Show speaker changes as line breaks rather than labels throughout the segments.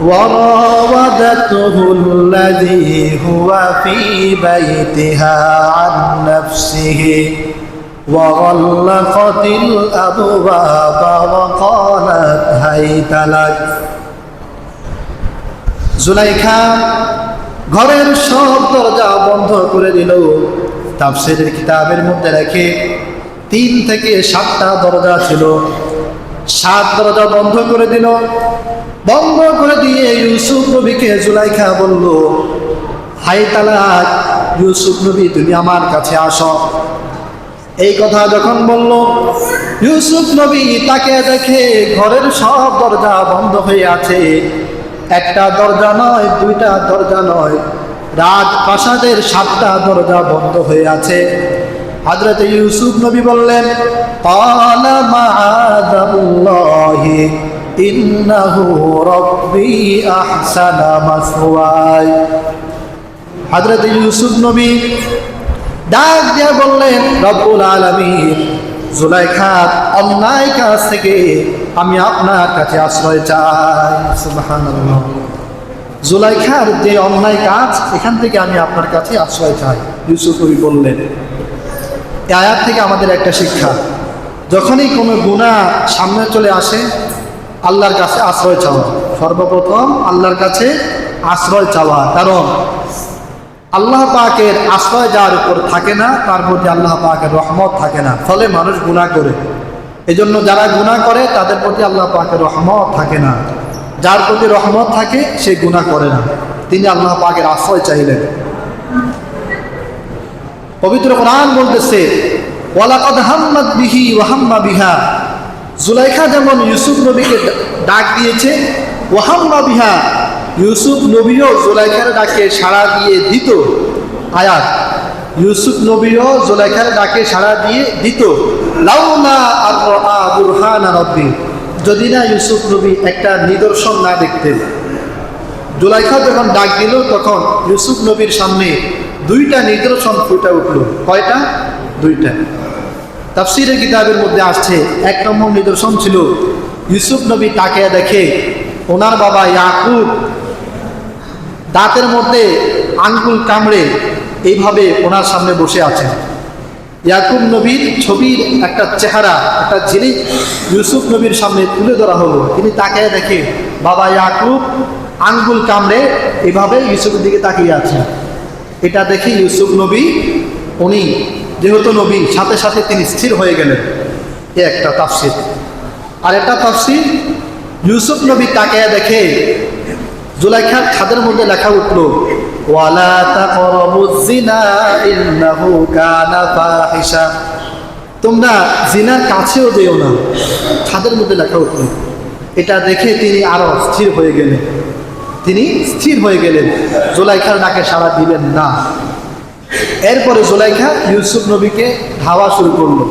وراودته الذي هو في بيتها عن نفسه وغلقت الأبواب وقالت هيت لك জুলাইখা ঘরের সব দরজা বন্ধ করে দিল তাফসিরের কিতাবের মধ্যে রেখে তিন থেকে সাতটা দরজা ছিল সাত দরজা বন্ধ করে দিল বন্ধ করে দিয়ে ইউসুফ নবীকে জুলাইখা বলল হাই তালাক, ইউসুফ নবী, তুমি আমার কাছে আস। এই কথা যখন বলল, ইউসুফ নবী তাকে দেখে ঘরের সব দরজা বন্ধ হয়ে আছে। একটা দরজা নয়, দুইটা দরজা নয়, রাত প্রাসাদের সাতটা দরজা বন্ধ হয়ে আছে। হাজরত ইউসুফ নবী বললেন পালা ইউসুফ ডাক বললেন অন্যায় থেকে আমি আপনার কাছে আশ্রয় চাই। সুবহানাল্লাহ। জুলাইখার যে অন্যায় কাজ, এখান থেকে আমি আপনার কাছে আশ্রয় চাই। ইউসুফ নবী বললেন, এই আয়াত থেকে আমাদের একটা শিক্ষা, যখনই কোনো গুণা সামনে চলে আসে আল্লাহর কাছে আশ্রয় চাওয়া। সর্বপ্রথম আল্লাহর কাছে আশ্রয় চাওয়া। কারণ আল্লাহ পাকের আশ্রয় যার উপর থাকে না, তার প্রতি আল্লাহ পাকের রহমত থাকে না। ফলে মানুষ গুণা করে। এজন্য যারা গুণা করে, তাদের প্রতি আল্লাহ পাকের রহমত থাকে না। যার প্রতি রহমত থাকে, সে গুণা করে না। তিনি আল্লাহ পাকের আশ্রয় চাইলেন। পবিত্র কোরআন বলতেছে বিহি বিহা। জুলাইখা যেমন ইউসুফ নবীকে ডাক দিয়েছে ওয়াহাম্মা ইউসুফ নবীও জুলাইখার ডাকে সাড়া দিয়ে দিত আয়াত। ইউসুফ নবীও জুলাইখার ডাকে সাড়া দিয়ে দিত লাউনা আর যদি না ইউসুফ নবী একটা নিদর্শন না দেখতেন। জুলাইখা যখন ডাক দিল, তখন ইউসুফ নবীর সামনে দুইটা নিদর্শন ফুটে উঠল। কয়টা? দুইটা। তাফসিরের কিতাবের মধ্যে আসছে, এক নম্বর নিদর্শন ছিল, ইউসুফ নবী তাকে দেখে, ওনার বাবা ইয়াকুব দাঁতের মধ্যে আঙ্গুল কামড়ে এইভাবে ওনার সামনে বসে আছেন। ইয়াকুব নবীর ছবির একটা চেহারা, একটা জিনিস ইউসুফ নবীর সামনে তুলে ধরা হলো। তিনি তাকে দেখে, বাবা ইয়াকুব আঙ্গুল কামড়ে এভাবে ইউসুফের দিকে তাকিয়ে আছেন। এটা দেখে ইউসুফ নবী, উনি যেহেতু নবী, সাথে সাথে তিনি স্থির হয়ে গেলেন। এ একটা তাফসির। আর একটা তাফসির, ইউসুফ নবী তাকে দেখে জুলাইখার ছাদের মধ্যে লেখা উঠল, ওয়ালা তোমরা জিনার কাছেও যেও না ছাদের মধ্যে লেখা উঠল। এটা দেখে তিনি আরও স্থির হয়ে গেলেন। তিনি স্থির হয়ে গেলেন। জুলাইখার ডাকে সাড়া দিলেন না। এরপরে জুলাইখা ইউসুফ নবীকে ধাওয়া শুরু করলো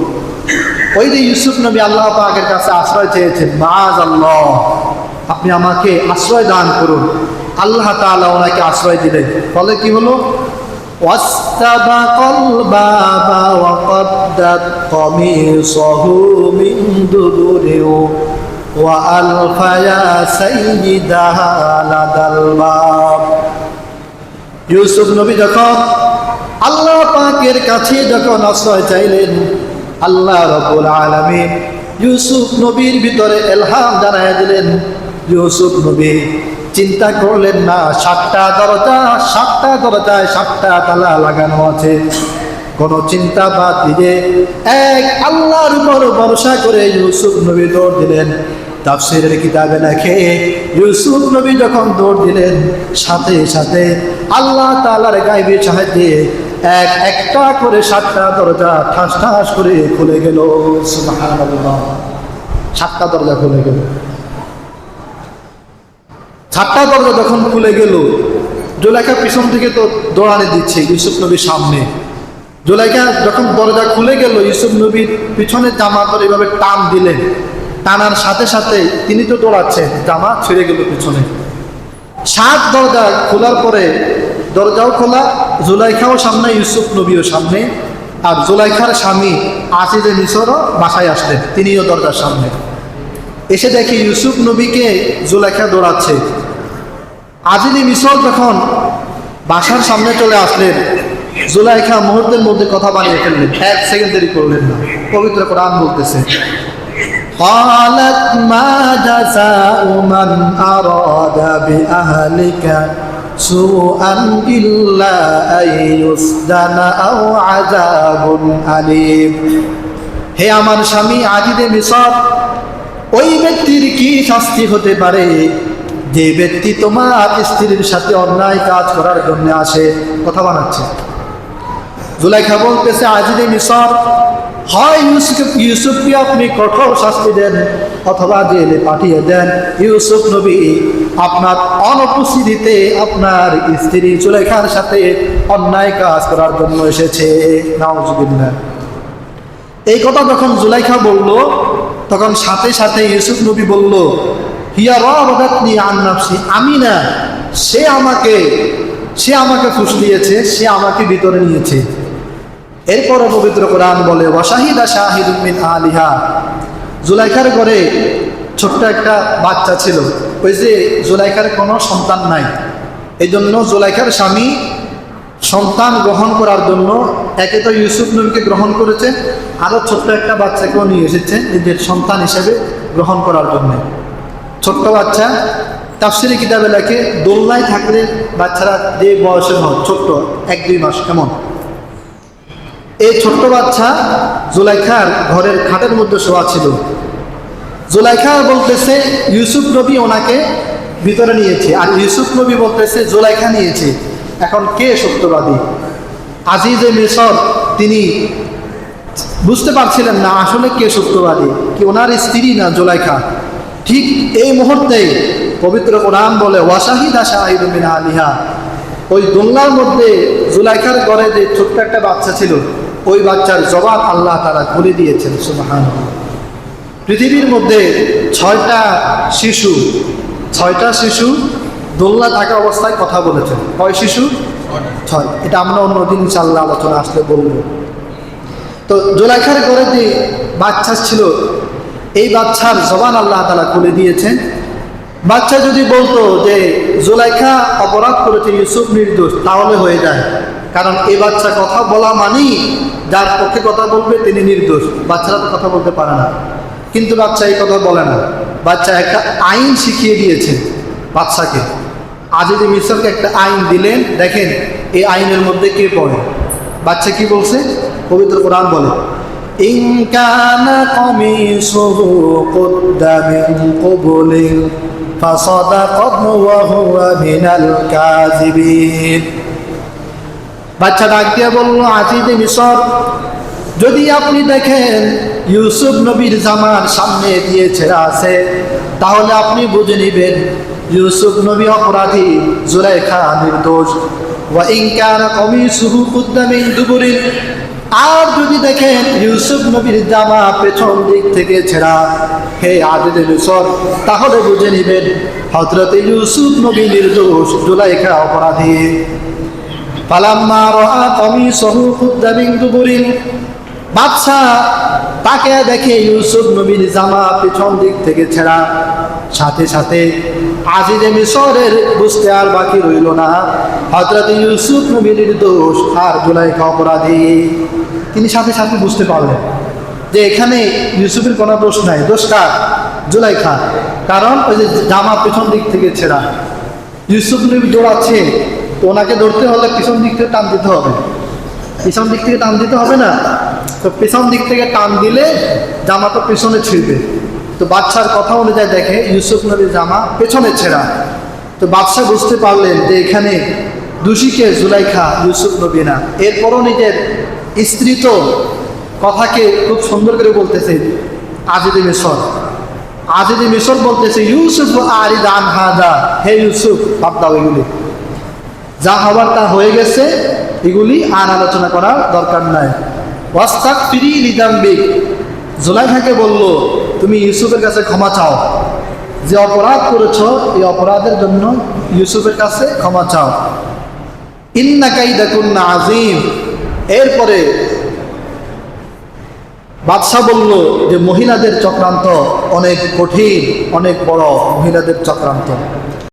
ওই যে ইউসুফ নবী আল্লাহ পাকের কাছে আশ্রয় চেয়েছেন মাজ আল্লাহ আপনি আমাকে আশ্রয় দান করুন আল্লাহ তাআলা ওনাকে আশ্রয় দিলেন ফলে কি হলো واستبق الباب وقدت قميصه من دبر وألف يا سيدها لدى الباب ইউসুফ নবী যখন আল্লাহ পাকের কাছে যখন আশ্রয় চাইলেন, আল্লাহ রব্বুল আলামিন ইউসুফ নবীর ভিতরে এলহাম জানাই দিলেন, ইউসুফ নবী, চিন্তা করলেন না, সাতটা দরজা, সাতটা দরজায় সাতটা তালা লাগানো আছে। কোনো চিন্তা বাদ দিয়ে এক আল্লাহর উপর ভরসা করে ইউসুফ নবী দৌড় দিলেন। তাফসিরের কিতাবে লেখে, ইউসুফ নবী যখন দৌড় দিলেন, সাথে সাথে আল্লাহ তাআলার গাইবের সাহায্যে এক একটা করে সাতটা দরজা ঠাস ঠাস করে খুলে গেল সাতটা দরজা খুলে গেল। সাতটা দরজা যখন খুলে গেল জোলাইখা পিছন থেকে তো দৌড়ানি দিচ্ছে ইউসুফ নবীর সামনে। জোলাইখা যখন দরজা খুলে গেল, ইউসুফ নবীর পিছনে জামা করে এভাবে টান দিলেন। টানার সাথে সাথে তিনি তো দৌড়াচ্ছেন, জামা ছেড়ে গেল পিছনে। সাত দরজা খোলার পরে দরজাও খোলা জুলাইখাও সামনে ইউসুফ নবীও সামনে আর জুলাইখার স্বামী আসিদে মিশরও বাসায় আসলেন তিনিও দরজার সামনে এসে দেখি ইউসুফ নবীকে জুলাইখা দৌড়াচ্ছে আজিদি মিশর যখন বাসার সামনে চলে আসলেন জুলাইখা মুহূর্তের মধ্যে কথা বানিয়ে ফেললেন এক সেকেন্ড দেরি করলেন না পবিত্র কোরআন বলতেছে قالت ما جزاء من أراد بأهلك সুআন ইল্লা আইয়ুসদানা আও আযাবুন আলিম। হে আমার স্বামী আজিদে মিসর ওই ব্যক্তির কি শাস্তি হতে পারে? যে ব্যক্তি তোমার স্ত্রীর সাথে অন্যায় কাজ করার জন্য আসে। কথা বানাচ্ছে। জুলাইখা বলতেছে আজিদে মিসর হয় ইউসুফ, ইউসুফকে আপনি কঠোর শাস্তি দেন, অথবা জেলে পাঠিয়ে দেন। ইউসুফ নবী আপনার অনুপস্থিতিতে আপনার স্ত্রী জুলাইখার সাথে অন্যায় কাজ করার জন্য এসেছে। নাউজুবিল্লাহ। এই কথা যখন জুলাইখা বলল, তখন সাথে সাথে ইউসুফ নবী বলল, হিয়া রাবাদাতনি আন নাফসি, আমি না, সে আমাকে সে আমাকে ফুস দিয়েছে, সে আমাকে ভিতরে নিয়েছে। এরপরে পবিত্র কোরআন বলে ওয়াশাহিদা শাহিদ মিন আলিহা। জুলাইখার ঘরে ছোট্ট একটা বাচ্চা ছিল। ওই যে জুলাইখার কোনো সন্তান নাই। এই জন্য জুলাইখার স্বামী সন্তান গ্রহণ করার জন্য একে তো ইউসুফ নবীকে গ্রহণ করেছে আরও ছোট্ট একটা বাচ্চাকেও নিয়ে এসেছে নিজের সন্তান হিসেবে গ্রহণ করার জন্য। ছোট্ট বাচ্চা তাফসিরি কিতাবে লেখে, দোলনায় থাকলে বাচ্চারা যে বয়সে হয়, ছোট্ট, এক দুই মাস এমন এই ছোট্ট বাচ্চা জুলাইখার ঘরের খাটের মধ্যে শোয়া ছিল। জুলাইখা বলতেছে, ইউসুফ নবী ওনাকে ভিতরে নিয়েছে। আর ইউসুফ নবী বলতেছে, জুলাইখা নিয়েছে। এখন কে সত্যবাদী? আজিজে মিশর, তিনি বুঝতে পারছিলেন না আসলে কে সত্যবাদী, কি ওনার স্ত্রী না জোলাইখা। ঠিক এই মুহূর্তে পবিত্র কোরআন বলে, ওয়াশাহিদা মিনা আলিহা ওই দোলনার মধ্যে জুলাইখার ঘরে যে ছোট্ট একটা বাচ্চা ছিল, ওই বাচ্চার জবাব আল্লাহ তারা খুলে দিয়েছেন সুবাহান পৃথিবীর মধ্যে ছয়টা শিশু ছয়টা শিশু দোলনা থাকা অবস্থায় কথা বলেছে। কয় শিশু? ছয়। এটা আমরা অন্যদিন ইনশাল্লাহ আলোচনা আসলে বলব। তো জোলাইখার ঘরে যে বাচ্চা ছিল, এই বাচ্চার জবান আল্লাহ তালা খুলে দিয়েছেন। বাচ্চা যদি বলতো যে, জোলাইখা অপরাধ করেছে ইউসুফ নির্দোষ, তাহলে হয়ে যায়। কারণ এই বাচ্চা কথা বলা মানেই, যার পক্ষে কথা বলবে, তিনি নির্দোষ। বাচ্চারা তো কথা বলতে পারে না। কিন্তু বাচ্চা এই কথা বলে না। বাচ্চা একটা আইন শিখিয়ে দিয়েছে বাচ্চাকে। আজিদি মিশরকে একটা আইন দিলেন, দেখেন এই আইনের মধ্যে কে পড়ে। বাচ্চা কি বলছে? পবিত্র কোরআন বলে বাচ্চা ডাক দিয়ে বলল আজিদে মিশর যদি আপনি দেখেন ইউসুফ নবীর জামার সামনে দিয়ে ছেড়া আছে, তাহলে আপনি বুঝে নেবেন ইউসুফ নবী অপরাধী জুলাইখা নির্দোষ। আর যদি দেখেন ইউসুফ নবীর জামা পেছন দিক থেকে ছেঁড়া, হে আদিদে মিশর তাহলে বুঝে নেবেন হজরত ইউসুফ নবী নির্দোষ, জুলাইখা অপরাধী। পালাম্মা রহা কমিসহু কুদ্দা মিন দুবুরিন। বাদশাহ তাকে দেখে ইউসুফ নবীর জামা পিছন দিক থেকে ছেঁড়া। সাথে সাথে আজিজে মিশরের বুঝতে আর বাকি রইল না। হজরত ইউসুফ নবীর দোষ আর জুলাইখা অপরাধী। তিনি সাথে সাথে বুঝতে পারলেন যে এখানে ইউসুফের কোনো দোষ নাই। দোষ কার? জুলাইখা কারণ ওই যে জামা পিছন দিক থেকে ছেঁড়া। ইউসুফ নবী দৌড়াচ্ছে। তো ওনাকে ধরতে হলে পিছন দিক থেকে টান দিতে হবে। পিছন দিক থেকে টান দিতে হবে না? তো পেছন দিক থেকে টান দিলে জামা তো পেছনে ছিঁড়বে। তো বাচ্চার কথা অনুযায়ী দেখে ইউসুফ নবীর জামা পেছনে ছেঁড়া। তো বাদশাহ বুঝতে পারলেন যে এখানে দোষীকে জুলাইখা ইউসুফ নবী না। এরপরও নিজের স্ত্রী তো কথাকে খুব সুন্দর করে বলতেছে, আজিদি মিশর। আজিদি মিশর বলতেছে, ইউসুফ আরি দান হাদা। হে ইউসুফ, বাদ দাও এগুলি। যা হবার তা হয়ে গেছে, এগুলি আর আলোচনা করার দরকার নাই। ওয়াস্তাক ফিরি বলল, তুমি ইউসুফের কাছে ক্ষমা চাও। যে অপরাধ করেছ, এই অপরাধের জন্য ইউসুফের কাছে ক্ষমা চাও। ইন্নাকাই দেখুন না আজিম এরপরে বাদশাহ বলল, যে মহিলাদের চক্রান্ত অনেক কঠিন, অনেক বড় মহিলাদের চক্রান্ত।